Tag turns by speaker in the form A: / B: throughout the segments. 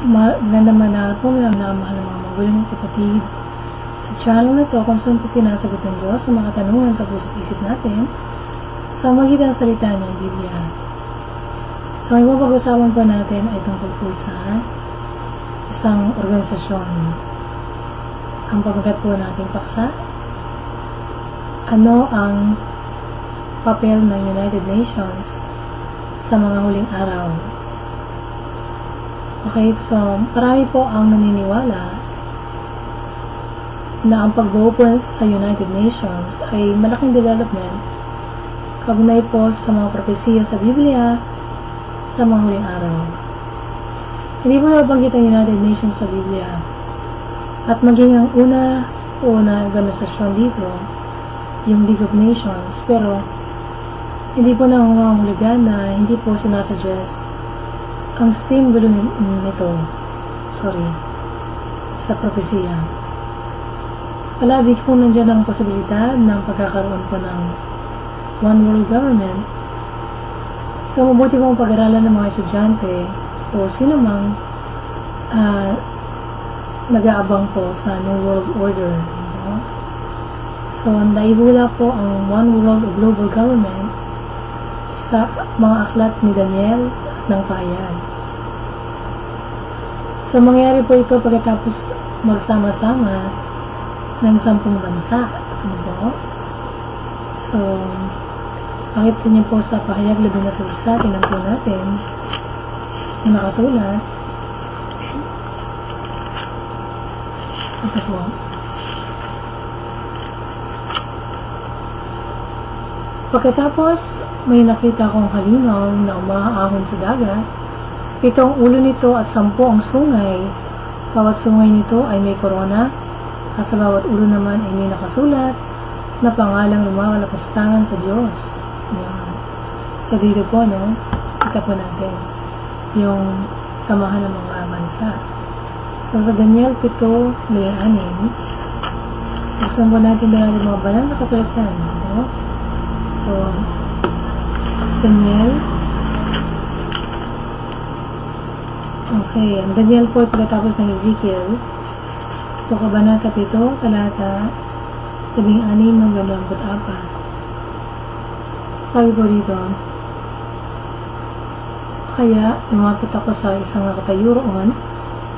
A: Maganda manahal po mga namahal ng mga magulang at kapatid. Sa channel na to, kung saan po sinasagot ng Diyos sa mga katanungan sa puso't isip natin sa magitan salita ng Biblia. So, ang pag-usapan po natin ay tungkol po sa isang organisasyon. Ang pamagat po nating paksa, ano ang papel ng United Nations sa mga huling araw Okay, so marami po ang naniniwala na ang pagbuo po sa United Nations ay malaking development kaugnay po sa mga propesiya sa Biblia sa mga huling araw. Hindi po nabanggit ang United Nations sa Biblia at maging ang una o na organisasyon dito yung League of Nations pero hindi po nangangahulugan na hindi po sinasuggest ang simbolo nito, sorry, sa propesya. Palagi po nandiyan ang posibilidad ng pagkakaroon po ng one world government. So, mabuti pong pag-aralan ng mga estudyante o sino mang uh, nag-aabang po sa New World Order. No? So, naihula po ang One World Global Government sa mga aklat ni Daniel ng Payan. So, mangyari po ito pagkatapos magsama-sama ng sampung bansa. Ano po? So, pakita niyo po sa pahayag labi na sa tinan po natin na nakasulat. Ito po. Pagkatapos, may nakita kong halimaw na umaahon sa dagat Ito ang ulo nito at sampu ang sungay. Bawat sungay nito ay may korona at sa bawat ulo naman ay may nakasulat na pangalang lumalakastangan sa Diyos. Yan. So dito po, no, kita po natin yung samahan ng mga bansa. So sa Daniel 7, may anim, buksan po natin doon natin mga banal na kasulat yan. No? So, Daniel Okay, ang Daniel po ay pagkatapos ng Ezekiel. So, Kabanata 7, talata 16 hanggang 24. Sabi po dito, Kaya, lumapit ako sa isang nakatayo roon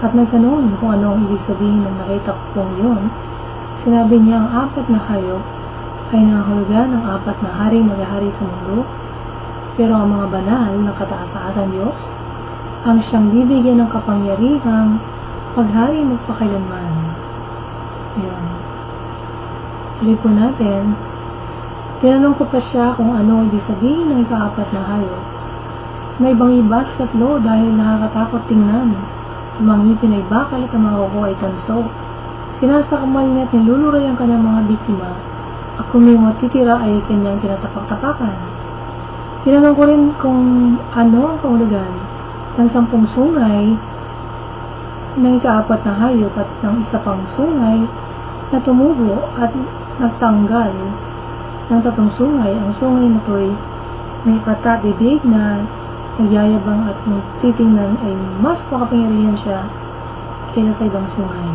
A: at nagtanong kung ano ang ibig sabihin ng nakita ko pong yun. Sinabi niya ang apat na hayop ay nahulugan ng apat na hari maghahari sa mundo, pero ang mga banal na kataas-taasan Diyos ang siyang bibigyan ng kapangyarihang paghari magpakailanman. Yun. Tuloy po natin, tinanong ko pa siya kung ano ibig sabihin ng ikaapat na hayop na ibang iba sa tatlo dahil nakakatakot tingnan. Tumangipin ay bakal at ang mga kuko ay tanso. Sinasakamal niya at niluluray ang kanyang mga biktima at kung may matitira ay kanyang tinatapak-tapakan. Tinanong ko rin kung ano ang kahulugan ng sampung sungay ng ikaapat na hayop at ng isa pang sungay na tumubo at nagtanggal ng tatlong sungay. Ang sungay na to'y may patabibig na nagyayabang at titingnan ay mas makapangyarihan siya kaysa sa ibang sungay.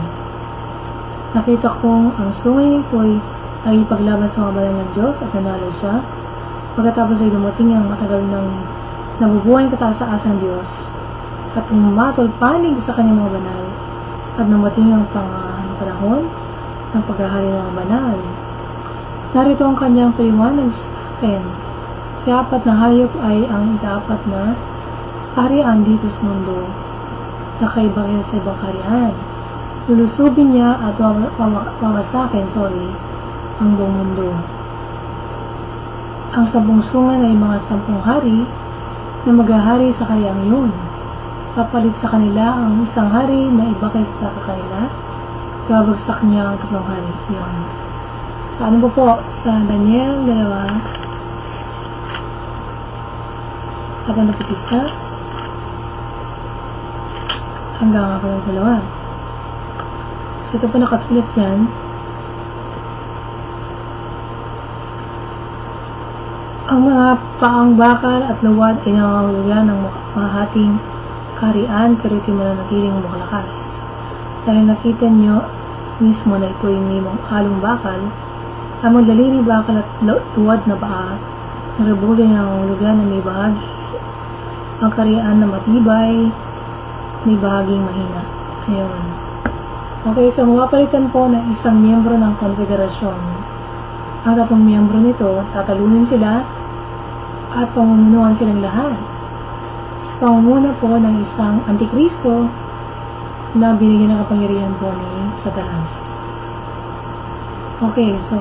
A: Nakita kong ang sungay nito'y ay ipaglaban sa mga banal ng Diyos at nanalo siya. Pagkatapos ay dumating ang matagal ng nabubuhay ang kataas-taasan Diyos at tumatol panig sa kanyang mga banal at namating ang pang panahon ng paghahari ng mga banal. Narito ang kanyang paliwanag sa akin. Kaya na hayop ay ang ikaapat na kaharian dito sa mundo na kaiba sa ibang kaharian. Lulusubin niya at wawasakin, sorry, ang buong mundo. Ang sabong sungan ay mga sampung hari na maghahari sa kayang yun. Papalit sa kanila ang isang hari na iba kaysa sa kanila. Kabagsak niya ang tatlong hari. Yun. Sa ano po po? Sa Daniel 2 Habang napitisa hanggang ako ng dalawa. So ito po nakasulat yan. Ang mga paang bakal at luwad ay nangangahulugan ng mahating kaharian pero ito'y mananatiling makalakas. Dahil nakita niyo mismo na ito'y mga halong bakal, ang magdaliri bakal at luwad na paa, ang rebulyo ng lugar na may bahagi, ang kaharian na matibay, may bahaging mahina. Ayun. Okay, so mapapalitan po ng isang miyembro ng konfederasyon. Ang tatlong miyembro nito, tatalunin sila at pamumunuan silang lahat sa pangunguna po ng isang antikristo na binigyan ng kapangyarihan po ni Satanas. Okay, so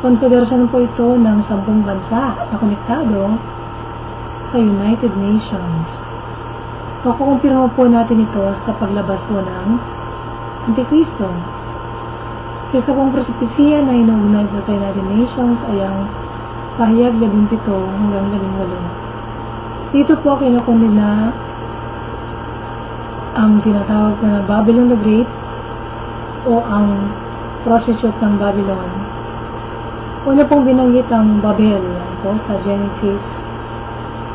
A: konfederasyon po ito ng sampung bansa na konektado sa United Nations. Makukumpirma po natin ito sa paglabas po ng Antikristo. Sa isa pong prosepesiya na inuugnay po sa United Nations ay ang pahayag 17 hanggang 18. Dito po kinukunin na ang tinatawag na Babylon the Great o ang prostitute ng Babylon. Una pong binanggit ang Babel po sa Genesis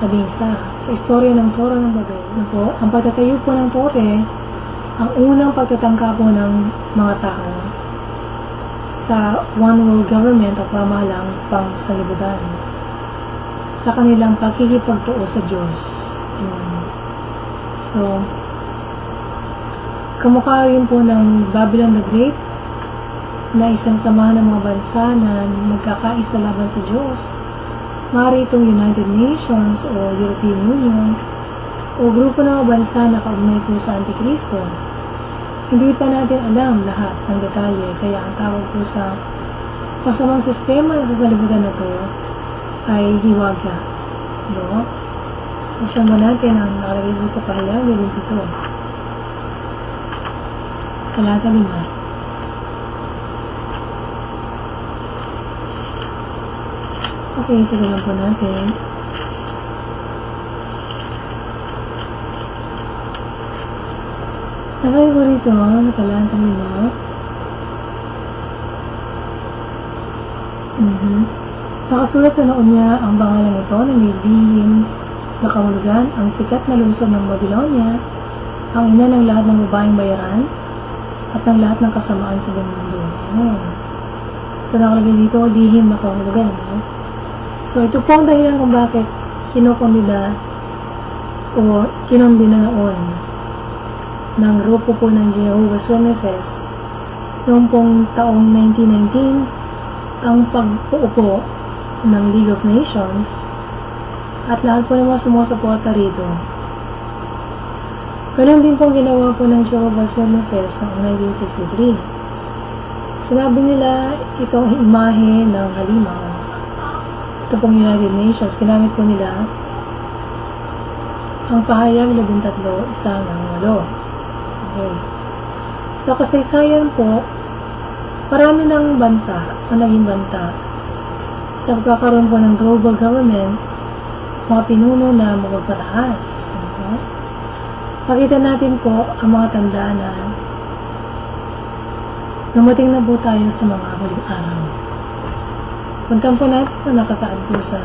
A: 11 sa istorya ng Torah ng Babel. Po, ang pagtatayo po ng Tore, ang unang pagtatangka po ng mga tao sa one world government o pamahalang pang salibutan sa kanilang pakikipagtuo sa Diyos. Ayan. So, kamukha rin po ng Babylon the Great na isang samahan ng mga bansa na nagkakaisa laban sa Diyos. Maaari itong United Nations o European Union o grupo ng mga bansa na kaugnay po sa Antikristo. Hindi pa natin alam lahat ng detalye kaya ang tawag po sa masamang sistema sa salibutan na to ay hiwaga. No? Buksan natin ang nakalagay mo sa pahayag yung dito. Talata lima. Okay, sigalan po natin. Nasaan ko rito, nakalata lima. Mm-hmm. Nakasulat sa noon niya ang pangalan nito na may lihim na kahulugan, ang sikat na lungsod ng Babylonia, ang ina ng lahat ng babaeng bayaran, at ng lahat ng kasamaan sa buong mundo. Ayan. So, nakalagay dito, lihim na kahulugan. Ano? So, ito po ang dahilan kung bakit kinukondida o kinondina noon ng grupo po ng Jehovah's Witnesses noong pong taong 1919 ang pagpuupo ng League of Nations at lahat po ng mga sumusuporta rito. Ganon din pong ginawa po ng Jehovah's Witnesses noong 1963. Sinabi nila itong imahe ng halimaw. Ito pong United Nations, ginamit po nila ang pahayag 13, isang ang 8 akin. Sa kasaysayan po, marami ng banta o naging banta sa pagkakaroon po ng global government, mga pinuno na magpapataas. Okay? Pakita natin po ang mga tanda na dumating na po tayo sa mga huling araw. Puntan po natin na nakasaad po sa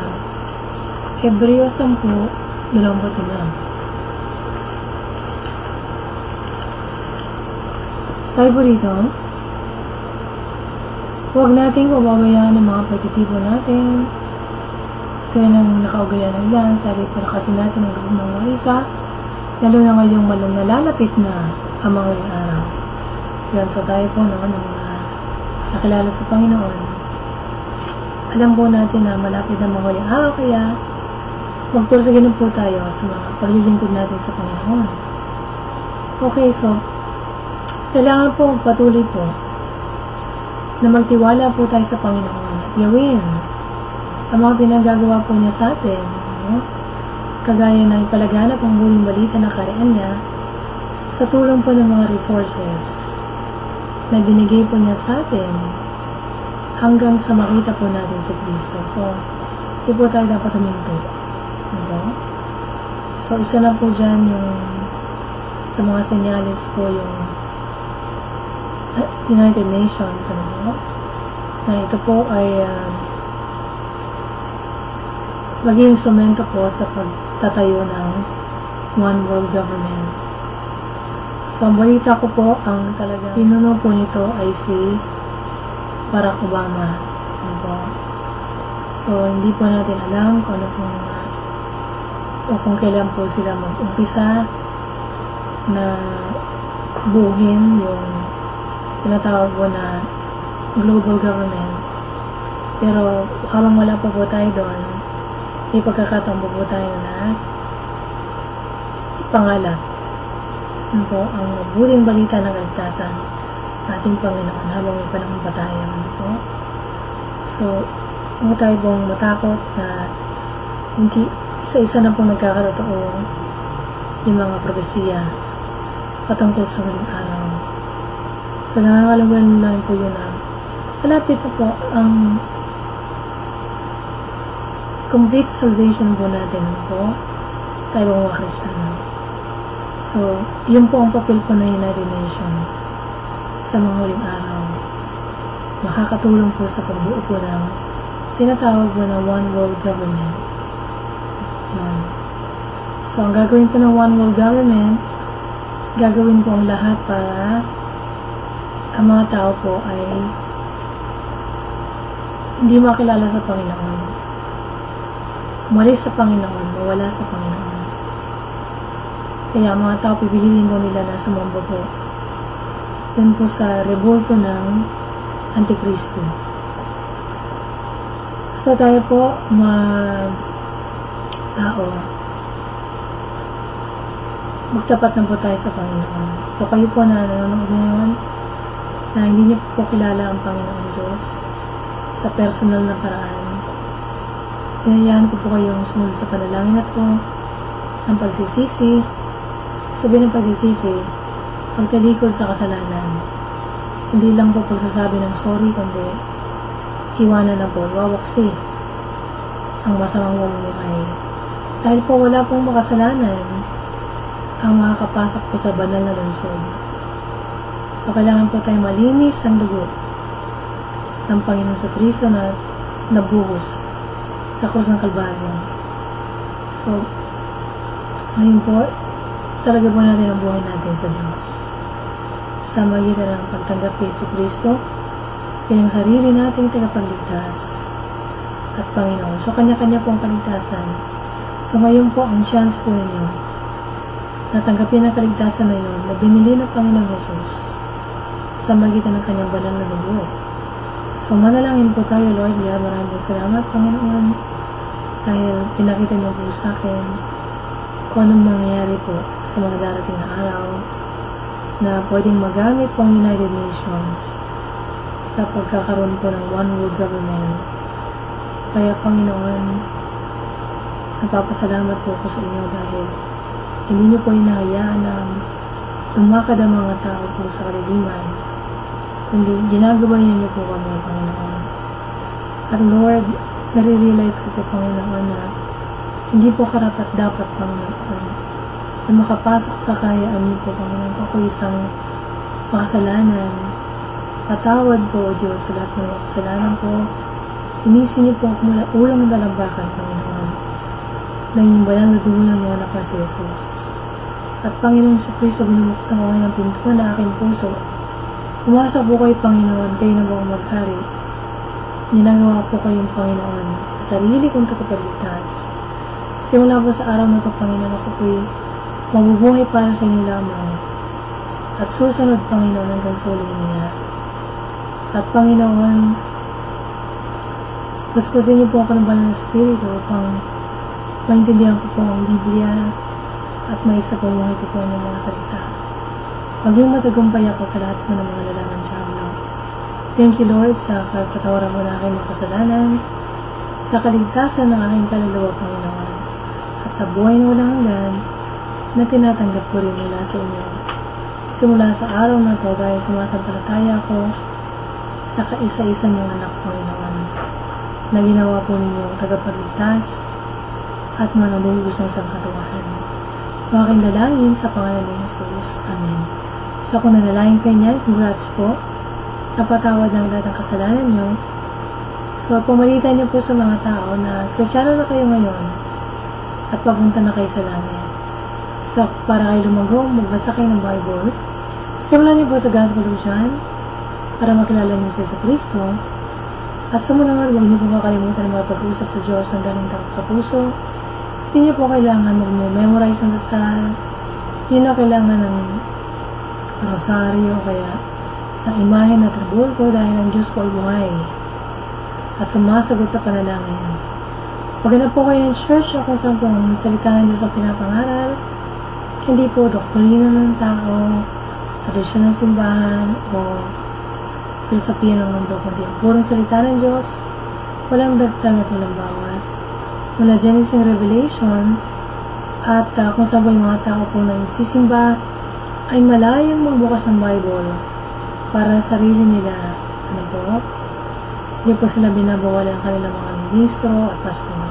A: Hebreo 10, 2. Rito, Huwag nating pababayaan ang mga pagtitibo natin. Kaya nang nakaugayan ng ilan, sa halip palakasin natin ang loob ng mga isa, lalo na ngayong malong nalalapit na ang mga araw. Yan, so tayo po no, nung uh, nakilala sa Panginoon. Alam po natin na malapit na mga huling araw, kaya magpursagin po tayo sa mga paglilingkod natin sa Panginoon. Okay, so, kailangan po patuloy po na magtiwala po tayo sa Panginoon at gawin ang mga pinagagawa po niya sa atin. No? Kagaya na ipalaganap ang muling balita na karian niya sa tulong po ng mga resources na binigay po niya sa atin hanggang sa makita po natin si Kristo. So, hindi po tayo dapat huminto. Diba? So, isa na po dyan yung sa mga senyales po yung United Nations, ano po, na ito po ay uh, maging instrumento po sa pagtatayo ng one world government. So, ang balita ko po, ang talaga pinuno po nito ay si Barack Obama. Ano po? So, hindi po natin alam kung ano pong uh, o kung kailan po sila mag-umpisa na buhin yung tinatawag po na global government. Pero habang wala pa po tayo doon, may pagkakataon po tayo na ipangalan ano po ang mabuting balita ng kaligtasan ating Panginoon habang may panahon pa tayo. Ano po? So, huwag tayo pong matakot na hindi isa-isa na po nagkakatotoo yung mga propesiya patungkol sa huling araw. So, nakakalagan lang po yun na malapit na po ang complete salvation po natin po tayo mga Kristiyano. So, yun po ang papel po ng United Nations sa mga huling araw. Makakatulong po sa pagbuo po ng tinatawag po na One World Government. Yun. So, ang gagawin po ng One World Government, gagawin po ang lahat para ang mga tao po ay hindi makilala sa Panginoon. Umalis sa Panginoon, mawala sa Panginoon. Kaya ang mga tao pipiliin po nila na sumamba po dun po sa revolto ng Antikristo. So tayo po, mga tao, magtapat na po tayo sa Panginoon. So kayo po na nanonood ngayon, na hindi niyo po kilala ang Panginoon Diyos sa personal na paraan. Inayahan ko po kayong sumunod sa panalangin at ko ang pagsisisi. Sabi ng pagsisisi, pagtalikod sa kasalanan. Hindi lang po pagsasabi ng sorry, kundi iwanan na po, iwawaksi ang masamang mamumuhay. Dahil po wala pong makasalanan ang makakapasok po sa banal na lungsod. So, kailangan po tayo malinis ang dugo ng Panginoon sa Kristo na nabuhos sa krus ng Kalbaryo. So, ngayon po, talaga po natin ang buhay natin sa Diyos. Sa magitan ng pagtanggap kay Yesu Kristo, bilang sarili nating tagapagligtas at Panginoon. So, kanya-kanya po ang kaligtasan. So, ngayon po ang chance po ninyo natanggapin ang kaligtasan na yun na binili ng Panginoong Yesus sa magitan ng kanyang banal na dugo. So, manalangin po tayo, Lord. Yeah, maraming salamat, Panginoon, dahil pinakita niyo po sa akin kung anong mangyayari po sa mga darating na araw na pwedeng magamit po ang United Nations sa pagkakaroon po ng one world government. Kaya, Panginoon, napapasalamat po ko sa inyo dahil hindi niyo po hinahayaan na lumakad ang mga tao po sa kaliliman, kundi ginagabayan niyo po kami, Panginoon. At Lord, nare-realize ko po, Panginoon, na hindi po karapat dapat, Panginoon, na makapasok sa kayaan niyo po, Panginoon, ako isang makasalanan. Patawad po, Diyos, sa lahat ng kasalanan ko. Inisin niyo po ako mula ulang ng dalabakan, Panginoon na inyong banal na dugo ng anak na si Jesus. At Panginoon sa Kristo, binubuksan ko ngayon ang pinto na aking puso. Umasa po kayo, Panginoon, kayo na buong maghari. Ninagawa po kayong Panginoon sa sarili kong tagapagligtas. Simula po sa araw na ito, Panginoon, ako po'y mabubuhay para sa inyo lamang. At susunod, Panginoon, hanggang sa niya. At Panginoon, puspusin niyo po ako ng banal na spirito upang maintindihan ko po ang Biblia at may isa pumuhay ko po ng mga salita. Maging matagumpay ako sa lahat po ng mga lalaman Diablo. Thank you Lord sa kapatawaran mo na aking mga kasalanan, sa kaligtasan ng aking kaluluwa, Panginoon, at sa buhay na walang hanggan na tinatanggap ko rin mula sa inyo. Simula sa araw na to dahil sumasampalataya ako sa kaisa-isang mga anak, Panginoon, na ginawa po ninyong tagapagligtas, at manalubos ng sangkatuwahan. Ang aking dalangin sa pangalan ni Jesus. Amen. Sa so, kung nanalangin kayo niyan, congrats po. Napatawad ng lahat ng kasalanan nyo. So, pumalitan niyo po sa mga tao na kristyano na kayo ngayon at papunta na kayo sa langit. So, para kayo lumago, magbasa kayo ng Bible. Simulan niyo po sa Gospel of John para makilala niyo si Kristo. At sumunod, huwag niyo po kakalimutan na makapag-usap sa Diyos ng galing takot sa puso. Hindi niyo po kailangan mag-memorize ng dasal. Hindi na kailangan ng rosaryo, kaya ng imahe na tribulto dahil ang Diyos po ay buhay at sumasagot sa panalangin. Paghanap po kayo ng church o kung saan po ang salita ng Diyos ang pinapangaral, hindi po doktrina ng tao, tradisyon ng simbahan, o filosofiya ng mundo, kundi ang purong salita ng Diyos, walang dagdag at walang bawas. Mula Genesis and Revelation, at uh, kung saan po yung mga tao po na nagsisimba, ay malayang magbukas ng Bible para sa sarili nila, ano po, hindi po sila binabawalan ang kanilang mga ministro at pastor.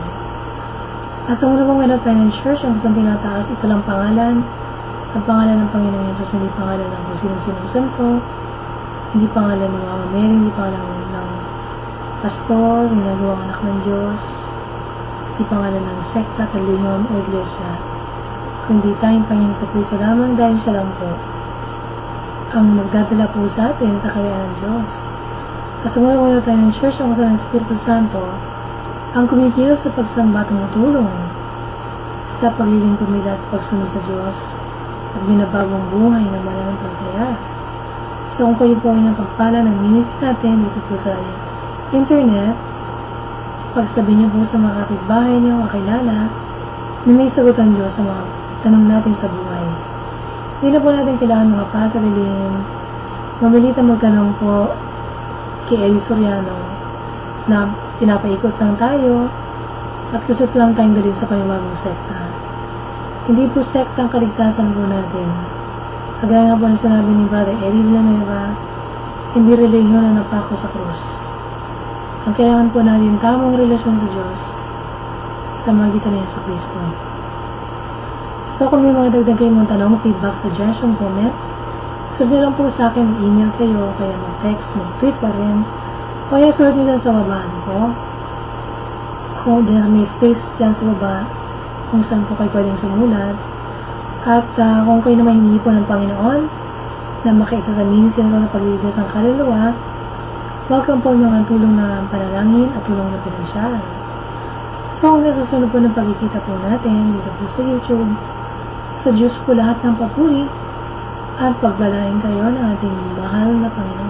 A: Asa mo na pong ganap tayo ng church, ang isang tinataas, isa lang pangalan, ang pangalan ng Panginoon Yesus, hindi pangalan ng kung sino-sino santo, hindi pangalan ng Mama Mary, hindi pangalan ng pastor, ginagawang anak ng Diyos, hindi pangalan ng sekta, taliyon o iglesia, kundi tayong Panginoon sa Kristo lamang dahil siya lang po ang magdadala po sa atin sa kayaan ng Diyos. Kasunod mo tayo ng Church ng ng Espiritu Santo, ang kumikilos sa pagsamba tumutulong sa pagiging kumila at pagsunod sa Diyos at binabagong buhay ng mananampalataya. So kung kayo po ay napagpala ng ministry natin dito po sa internet, pagsabi niyo po sa mga kapitbahay niyo, kakilala, na may sagot ang Diyos sa mga tanong natin sa buhay. Hindi po natin kailangan mga pa sa dilim. Magtanong po kay Eli Soriano na pinapaikot lang tayo at gusto lang tayong dalhin sa panibagong sekta. Hindi po sekta ang kaligtasan po natin. Kagaya nga po na sinabi ni Brother Eddie Villanueva, hindi relihiyon na napako sa krus. Ang kailangan po natin tamang relasyon sa Diyos sa magitan niya sa Kristo. So kung may mga dagdag kayo mong tanong, feedback, suggestion, comment, nyo lang po sa akin, email kayo, kaya mag-text, mag-tweet pa rin, o kaya sulat nyo dyan sa babaan ko. Kung dyan may space dyan sa baba, kung saan po kayo pwedeng sumulat. At uh, kung kayo naman hinihi po ng Panginoon, na makiisa sa ministry na ng pagliligtas ng kaluluwa, welcome po mga tulong na panalangin at tulong na pinansyal. So, hanggang susunod po ng pagkikita po natin dito po sa YouTube, sa Diyos po lahat ng papuri at pagbalain kayo ng ating mahal na Panginoon.